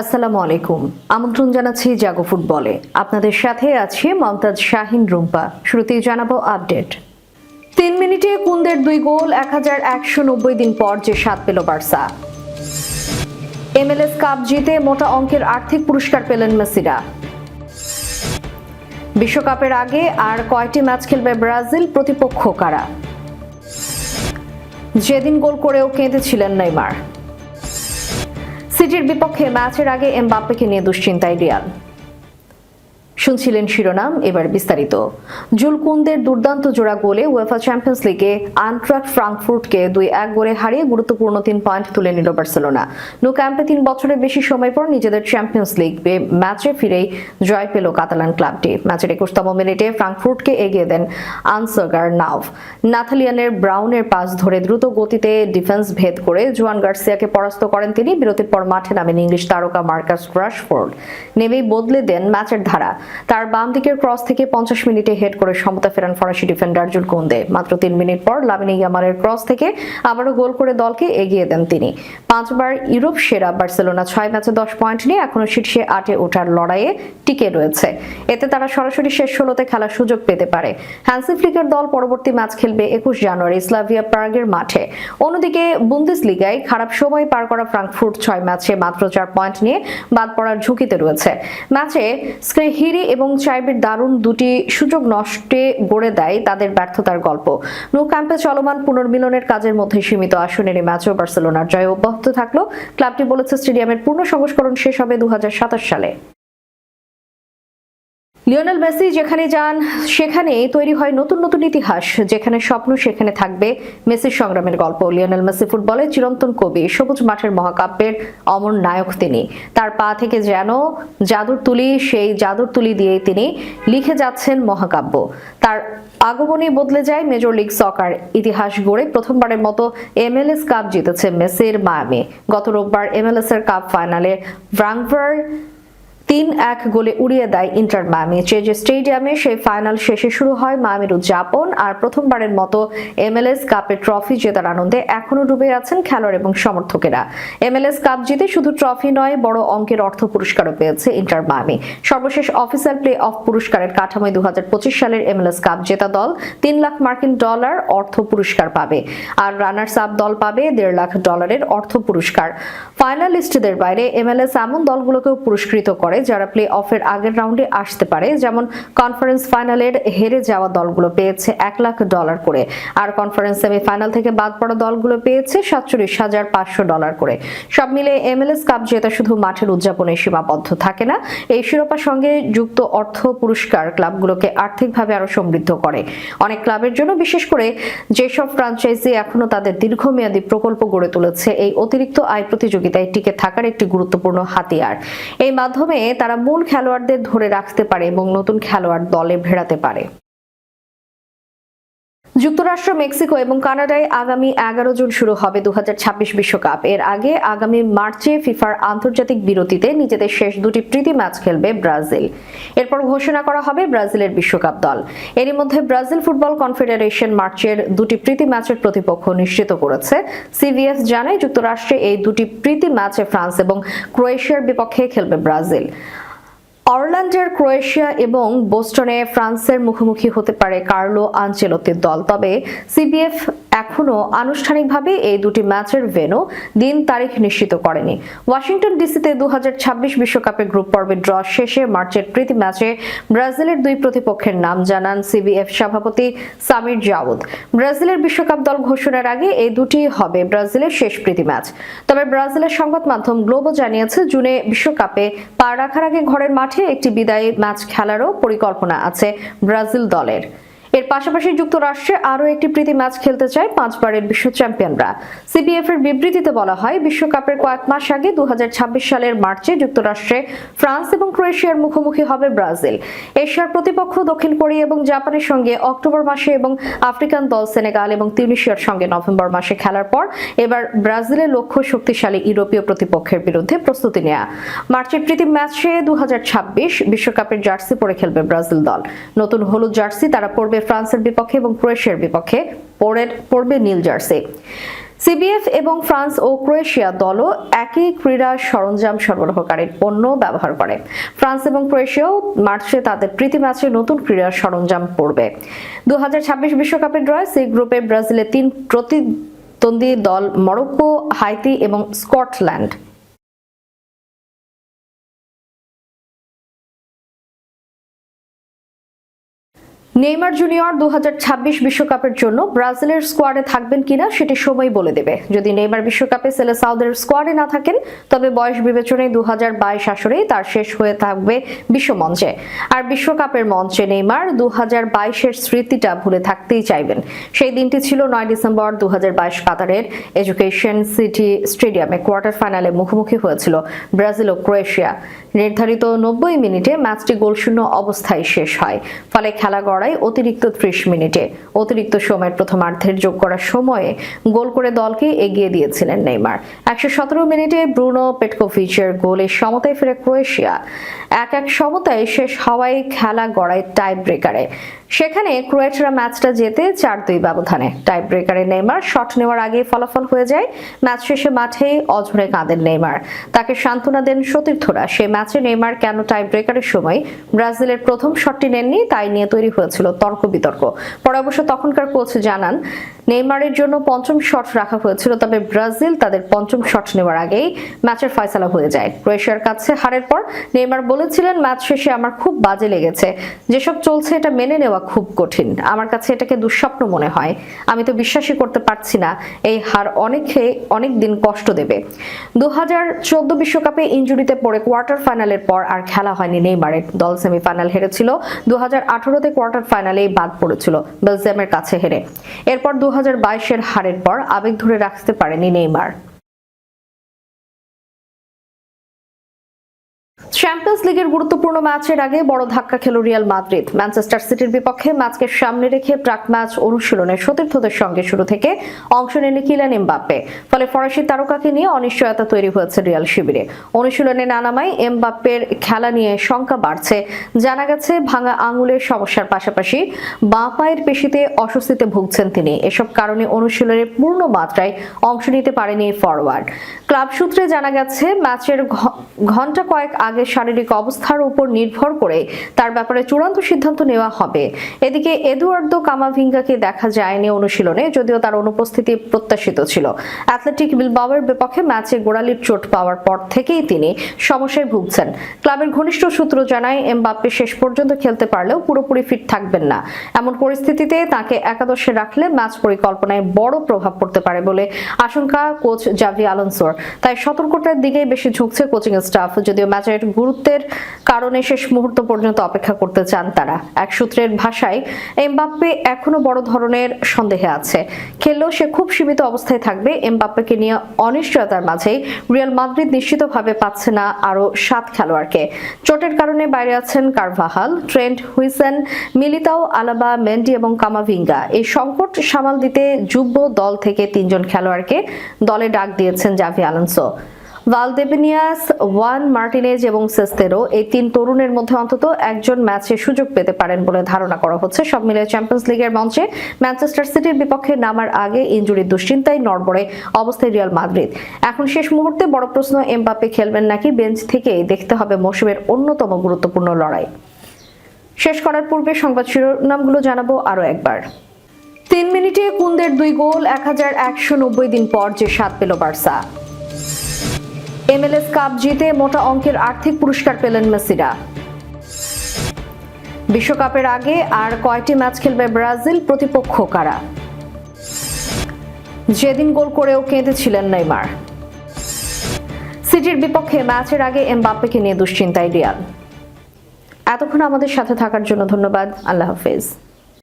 আসসালামু আলাইকুম। আমন্ত্রণ জানাচ্ছি জাগো ফুটবলে। আপনাদের সাথে আছে মমতাজ শাহিন রুম্পা। শুরুতেই জানাব আপডেট। তিন মিনিটে কুন্দের দুই গোল, এক হাজার একশো নব্বই দিন পর যে স্বাদ পেল বার্সা। এমএলএস কাপ জিতে মোটা অঙ্কের আর্থিক পুরস্কার পেলেন মেসিরা। বিশ্বকাপের আগে আর কয়টি ম্যাচ খেলবে ব্রাজিল, প্রতিপক্ষ কারা? যেদিন গোল করেও কেঁদেছিলেন নেইমার। সিটির বিপক্ষে ম্যাচের আগে এমবাপ্পেকে নিয়ে দুশ্চিন্তায় রিয়াল। শুনছিলেন শিরোনাম, এবার বিস্তারিত। জুলকুন্দের দুর্দান্ত জোড়া গোলে উয়েফা চ্যাম্পিয়ন্স লিগে আনট্রাক্ট ফ্রাঙ্কফুর্টকে দুই এক গোলে হারিয়ে গুরুত্বপূর্ণ তিন পয়েন্ট তুলে নিল বার্সেলোনা। নো ক্যাম্পে তিন বছরের বেশি সময় পর নিজেদের চ্যাম্পিয়ন্স লিগ ম্যাচে ফিরেই জয় পেল কাতালান ক্লাবটি। ম্যাচের একুশতম মিনিটে ফ্রাঙ্কফুর্টকে এগিয়ে দেন আনসাগার নাভ নাথালিয়ানের ব্রাউনের পাস ধরে দ্রুত গতিতে ডিফেন্স ভেদ করে জোয়ান গার্সিয়াকে পরাস্ত করেন তিনি, বিরতির পর মাঠে নামেন ইংলিশ তারকা মার্কাস রাশফোর্ড। নেমেই বদলে দেন ম্যাচের ধারা। তার বাম দিকের ক্রস থেকে পঞ্চাশ মিনিটে হেড করে সমতা ফেরান ফরাসি ডিফেন্ডার জুল কোন্দে। মাত্র তিন মিনিট পর লামিনে ইয়ামারের ক্রস থেকে আবারও গোল করে দলকে এগিয়ে দেন তিনি। পাঁচবার ইউরোপ সেরা বার্সেলোনা ছয় ম্যাচে দশ পয়েন্ট নিয়ে এখনও শীর্ষে আটে ওঠার লড়াইয়ে টিকে রয়েছে। এতে তারা সরাসরি শেষ ষোলোতে খেলার সুযোগ পেতে পারে। হ্যান্সি ফ্লিকের দল পরবর্তী ম্যাচ খেলবে একুশ জানুয়ারি স্লাভিয়া প্রাগের মাঠে। অন্যদিকে বুন্দিস লিগায় খারাপ সময় পার করা ফ্রাঙ্কফুর্ট ছয় ম্যাচে মাত্র চার পয়েন্ট নিয়ে বাদ পড়ার ঝুঁকিতে রয়েছে। ম্যাচে স্ক্রেহিরি এবং চাইবের দারুণ দুটি সুযোগ নষ্টে গড়ে দেয় তাদের ব্যর্থতার গল্প। নো ক্যাম্পে চলমান পুনর্মিলনের কাজের মধ্যে সীমিত আসনের এই ম্যাচেও বার্সেলোনার জয় অব্যাহত থাকল। ক্লাবটি বলেছে স্টেডিয়ামের পূর্ণ সংস্করণ শেষ হবে দু হাজার সাতাশ সালে। লিওনেল মেসি যেখানে যান, সেখানে তৈরি হয় নতুন নতুন ইতিহাস, যেখানে স্বপ্ন সেখানে থাকবে মেসির সংগ্রামের গল্প। লিওনেল মেসি ফুটবলে চিরন্তন কবি, সবুজ মাঠের মহাকাব্যের অমর নায়ক তিনি। তার পা থেকে যেন জাদুর তুলি, সেই জাদুর তুলি দিয়েই তিনি লিখে যাচ্ছেন মহাকাব্য। তার আগমনে বদলে যায় মেজর লিগ সকার ইতিহাস গড়ে। প্রথমবারের মতো এমএলএস কাপ জিতেছে মেসির মায়ামি। গত রোববার এমএলএস এর কাপ ফাইনালে ভ্রাঙ্কভার তিন এক গোলে উড়িয়ে দেয় ইন্টার মায়ামি। চেজে স্টেডিয়ামে সেই ফাইনাল শেষে শুরু হয় মায়ামির উদযাপন আর প্রথমবারের মতো এমএলএস কাপের ট্রফি জেতার আনন্দে এখনও ডুবে আছেন খেলোয়াড় এবং সমর্থকেরা। এমএলএস কাপ জিতে শুধু ট্রফি নয়, বড় অঙ্কের অর্থ পুরস্কারও পেয়েছে ইন্টার মায়ামি। সর্বশেষ অফিসিয়াল প্লে অফ পুরস্কারের কাঠামোয় দু হাজার পঁচিশ সালের এমএলএস কাপ জেতা দল তিন লাখ মার্কিন ডলার অর্থ পুরস্কার পাবে, আর রানার্স আপ দল পাবে দেড় লাখ ডলারের অর্থ পুরস্কার। ফাইনালিস্টদের বাইরে এমএলএস এমন দলগুলোকেও পুরস্কৃত করে যারা প্লে অফের আগের রাউন্ডে আসতে পারে, যেমন কনফারেন্স ফাইনালের হেরে যাওয়া দলগুলো পেয়েছে এক লাখ ডলার করে। আর কনফারেন্স সেমিফাইনাল থেকে বাদ পড়া দলগুলো পেয়েছে সাতচল্লিশ হাজার পাঁচশো ডলার করে। সব মিলে এমএলএস কাপ জেতা শুধু মাঠের উদযাপনে সীমাবদ্ধ থাকে না, এই শিরোপার সঙ্গে যুক্ত অর্থ পুরস্কার ক্লাবগুলোকে আর্থিকভাবে আরও সমৃদ্ধ করে। অনেক ক্লাবের জন্য, বিশেষ করে যেসব ফ্রাঞ্চাইজি এখনও তাদের দীর্ঘমেয়াদী প্রকল্প গড়ে তুলেছে, এই অতিরিক্ত আয় প্রতিযোগিতায় টিকে থাকার একটি গুরুত্বপূর্ণ হাতিয়ার। এই মাধ্যমে তারা মূল খেলোয়াড়দের ধরে রাখতে পারে এবং নতুন খেলোয়াড় দলে ভেড়াতে পারে। যুক্তরাষ্ট্র, মেক্সিকো এবং কানাডায় আগামী এগারো জুন শুরু হবে দু বিশ্বকাপ। এর আগে আগামী মার্চে ফিফার আন্তর্জাতিক বিরতিতে নিজেদের শেষ দুটি প্রীতি ম্যাচ খেলবে ব্রাজিল। এরপর ঘোষণা করা হবে ব্রাজিলের বিশ্বকাপ দল। এরই মধ্যে ব্রাজিল ফুটবল কনফেডারেশন মার্চের দুটি প্রীতি ম্যাচের প্রতিপক্ষ নিশ্চিত করেছে। সিভিএস জানায়, যুক্তরাষ্ট্রে এই দুটি প্রীতি ম্যাচে ফ্রান্স এবং ক্রোয়েশিয়ার বিপক্ষে খেলবে ব্রাজিল। অরল্যান্ডের ক্রোয়েশিয়া এবং বোস্টনে ফ্রান্সের মুখোমুখি হতে পারে কার্লো আঞ্চেলতির দল। তবে সিবিএফ এখনও আনুষ্ঠানিকভাবে এই দুটি ম্যাচের ভেন্যু দিন তারিখ নিশ্চিত করেনি। ওয়াশিংটন ডিসিতে দু বিশ্বকাপে গ্রুপ পর্বে ড্র শেষে মার্চের প্রীতি ম্যাচে ব্রাজিলের দুই প্রতিপক্ষের নাম জানান সিবিএফ সভাপতি সামির জাউদ। ব্রাজিলের বিশ্বকাপ দল ঘোষণার আগে এই দুটি হবে ব্রাজিলের শেষ প্রীতি ম্যাচ। তবে ব্রাজিলের সংবাদ মাধ্যম গ্লোবো জানিয়েছে, জুনে বিশ্বকাপে পা রাখার আগে ঘরের মাঠে একটি বিদায়ী ম্যাচ খেলারও পরিকল্পনা আছে ব্রাজিল দলের। এর পাশাপাশি যুক্তরাষ্ট্রে আরও একটি প্রীতি ম্যাচ খেলতে চায় পাঁচবারের বিশ্ব চ্যাম্পিয়নরা। সিবিএফ এর বিবৃতিতে বলা হয়, বিশ্বকাপের কয়েক মাস আগে দু সালের মার্চে যুক্তরাষ্ট্রে ফ্রান্স এবং ক্রোয়েশিয়ার মুখোমুখি হবে ব্রাজিল। এশিয়ার প্রতিপক্ষ দক্ষিণ কোরিয়া এবং জাপানের সঙ্গে অক্টোবর মাসে এবং আফ্রিকান দল সেনেগাল এবং তিউনিশিয়ার সঙ্গে নভেম্বর মাসে খেলার পর এবার ব্রাজিলের লক্ষ্য শক্তিশালী ইউরোপীয় প্রতিপক্ষের বিরুদ্ধে প্রস্তুতি নেয়া। মার্চের প্রীতি ম্যাচে দু বিশ্বকাপের জার্সি পরে খেলবে ব্রাজিল দল। নতুন হলুদ জার্সি তারা পড়বে ফ্রান্সের বিপক্ষে এবং ক্রোয়েশিয়ার বিপক্ষে পড়বে নীল জার্সি। সিবিএফ এবং ফ্রান্স ও ক্রোয়েশিয়া দলও একই ক্রীড়া সরঞ্জাম সরবরাহকারীর পণ্য ব্যবহার করে। ফ্রান্স এবং ক্রোয়েশিয়াও মার্চে তাদের প্রীতি ম্যাচে নতুন ক্রীড়া সরঞ্জাম পড়বে। দু বিশ্বকাপের ড্রয়ে, সি গ্রুপে ব্রাজিলের তিন প্রতিদ্বন্দ্বী দল মরক্কো, হাইতি এবং স্কটল্যান্ড। নেইমার জুনিয়র দু বিশ্বকাপের জন্য ব্রাজিলের স্কোয়াডে থাকবেন কিনা সেটি সময় বলে দেবে। যদি নেইমার বিশ্বকাপে সেলে সেলেসাউদের স্কোয়াডে না থাকেন, তবে বয়স বিবেচনায় দু হাজার বাইশ আসরেই তার শেষ হয়ে থাকবে বিশ্বমঞ্চে। আর বিশ্বকাপের মঞ্চে নেইমার দু এর স্মৃতিটা ভুলে থাকতেই চাইবেন। সেই দিনটি ছিল নয় ডিসেম্বর দু হাজার বাইশ কাতারের। এডুকেশন সিটি স্টেডিয়ামে কোয়ার্টার ফাইনালে মুখোমুখি হয়েছিল ব্রাজিল ও ক্রোয়েশিয়া। নির্ধারিত নব্বই মিনিটে ম্যাচটি গোলশূন্য অবস্থায় শেষ হয়। ফলে খেলা গড়ায় অতিরিক্ত ত্রিশ মিনিটে। অতিরিক্ত সময়ের প্রথমার্ধের যোগ করার সময়ে গোল করে দলকে এগিয়ে দিয়েছিলেন নেইমার। একশো সতেরো মিনিটে ব্রুনো পেটকোভিচের গোলে সমতায় ফেরে ক্রোয়েশিয়া। এক এক সমতায় শেষ হওয়ায় খেলা গড়ায় টাই ব্রেকারে সেখানে ক্রোয়েটরা ম্যাচটা জেতে চার দুই ব্যবধানে। টাই ব্রেকারে নেইমার শট নেওয়ার আগে ফলাফল হয়ে যায়। ম্যাচ শেষে মাঠে অঝরে কাঁদেন নেইমার। তাকে সান্ত্বনা দেন সতীর্থরা। সে ম্যাচে নেইমার কেন টাই ব্রেকারের সময় ব্রাজিলের প্রথম শটটি নেননি, তাই নিয়ে তৈরি হয়েছিল তর্ক বিতর্ক। পরে অবশ্য তখনকার কোচ জানান, নেইমারের জন্য পঞ্চম শট রাখা হয়েছিল, তবে ব্রাজিল তাদের পঞ্চম শট নেওয়ার আগেই ম্যাচের ফয়সালা হয়ে যায়। ক্রোয়েশিয়ার কাছে হারের পর নেইমার বলেছিলেন, ম্যাচ শেষে আমার খুব বাজে লেগেছে। যেসব চলছে এটা মেনে নেওয়া খুব কঠিন। আমার কাছে এটাকে দুঃস্বপ্ন মনে হয়। আমি তো বিশ্বাসই করতে পারছি না, এই হার অনেকে অনেক দিন কষ্ট দেবে। দু হাজার চোদ্দ বিশ্বকাপে ইঞ্জুরিতে পড়ে কোয়ার্টার ফাইনালের পর আর খেলা হয়নি নেইমারের। দল সেমিফাইনাল হেরেছিল। দু হাজার আঠারোতে কোয়ার্টার ফাইনালেই বাদ পড়েছিল, বেলজিয়ামের কাছে হেরে। এরপর দু হাজার বাইশের হারের পর আবেগ ধরে রাখতে পারেনি নেইমার। চ্যাম্পিয়ন্স লিগের গুরুত্বপূর্ণ ম্যাচের আগে বড় ধাক্কা খেল রিয়াল মাদ্রিদ। ম্যানচেস্টার সিটির বিপক্ষে ম্যাচকে সামনে রেখে প্রাক ম্যাচ অনুশীলনে সতীর্থদের সঙ্গে শুরু থেকে অংশ নেন কিলান এমবাপ্পে। ফলে ফরাসি তারকাকে নিয়ে অনিশ্চয়তা তৈরি হয়েছে রিয়াল শিবিরে। অনুশীলনে না নামায় এমবাপ্পের খেলা নিয়ে শঙ্কা বাড়ছে। জানা গেছে, ভাঙা আঙুলের সমস্যার পাশাপাশি বাঁ পায়ের পেশিতে অস্বস্তিতে ভুগছেন তিনি। এসব কারণে অনুশীলনে পূর্ণ মাত্রায় অংশ নিতে পারেনি ফরওয়ার্ড ক্লাব সূত্রে জানা গেছে, ম্যাচের ঘণ্টা কয়েক আগে শারীরিক অবস্থার উপর নির্ভর করে তার ব্যাপারে চূড়ান্ত সিদ্ধান্ত নেওয়া হবে। এদিকে এদুয়ার্দো কামাভিঙ্গাকে দেখা যায়নি অনুশীলনে, যদিও তার অনুপস্থিতি প্রত্যাশিত ছিল। অ্যাথলেটিক বিলবাওয়ের বিপক্ষে ম্যাচে গোড়ালির চোট পাওয়ার পর থেকেই তিনি সমস্যায় ভুগছেন। ক্লাবের ঘনিষ্ঠ সূত্র জানায়, এমবাপ্পে শেষ পর্যন্ত খেলতে পারলেও পুরোপুরি ফিট থাকবেন না। এমন পরিস্থিতিতে তাকে একাদশে রাখলে ম্যাচ পরিকল্পনায় বড় প্রভাব পড়তে পারে বলে আশঙ্কা কোচ জাভি আলোনসোর। তাই সতর্কতার দিকে বেশি ঝুঁকছে কোচিং স্টাফ, যদিও ম্যাচের গুরুত্বের কারণে শেষ মুহূর্ত পর্যন্ত অপেক্ষা করতে চান তারা। এক সূত্রের ভাষায়, এমবাপ্পে এখনও বড় ধরনের সন্দেহে আছে। খেললেও সে খুব সীমিত অবস্থায় থাকবে। এমবাপ্পেকে নিয়ে অনিশ্চয়তার মাঝেই রিয়াল মাদ্রিদ নিশ্চিতভাবে পাচ্ছে না আরও সাত খেলোয়াড়কে। চোটের কারণে বাইরে আছেন Carvajal, Trent Huijsen, Militao, Alaba, Mendy এবং কামাভিঙ্গা। এই সংকট সামাল দিতে যুব দল থেকে তিনজন খেলোয়াড়কে দলে ডাক দিয়েছেন জাভি আলোনসো। ভালদেবেনিয়াস, ওয়ান মার্টিনেজ এবং সেস্তেরো এই তিন তরুণের মধ্যে অন্তত একজন ম্যাচে সুযোগ পেতে পারেন বলে ধারণা করা হচ্ছে। সব মিলিয়ে চ্যাম্পিয়ন্স লিগের মঞ্চে ম্যানচেস্টার সিটির বিপক্ষে নামার আগে ইঞ্জুরির দুশ্চিন্তায় নড়বড়ে অবস্থায় রিয়াল মাদ্রিদ। এখন শেষ মুহূর্তে বড় প্রশ্ন, এমবাপ্পে খেলবেন নাকি? বেঞ্চ থেকেই দেখতে হবে মৌসুমের অন্যতম গুরুত্বপূর্ণ লড়াই। শেষ করার পূর্বে সংবাদ শিরোনামগুলো জানাব আরও একবার। তিন মিনিটে কুন্দের দুই গোল, এক হাজার একশো নব্বই দিন পর যে স্বাদ পেল বার্সা। এমএলএস কাপ জিতে মোটা অঙ্কের আর্থিক পুরস্কার পেলেন মেসিরা। বিশ্বকাপের আগে আর কয়টি ম্যাচ খেলবে ব্রাজিল, প্রতিপক্ষ কারা? যেদিন গোল করেও কেঁদেছিলেন নেইমার। সিটির বিপক্ষে ম্যাচের আগে এমবাপ্পেকে নিয়ে দুশ্চিন্তায় রিয়াল। এতক্ষণ আমাদের সাথে থাকার জন্য ধন্যবাদ। আল্লাহ হাফেজ।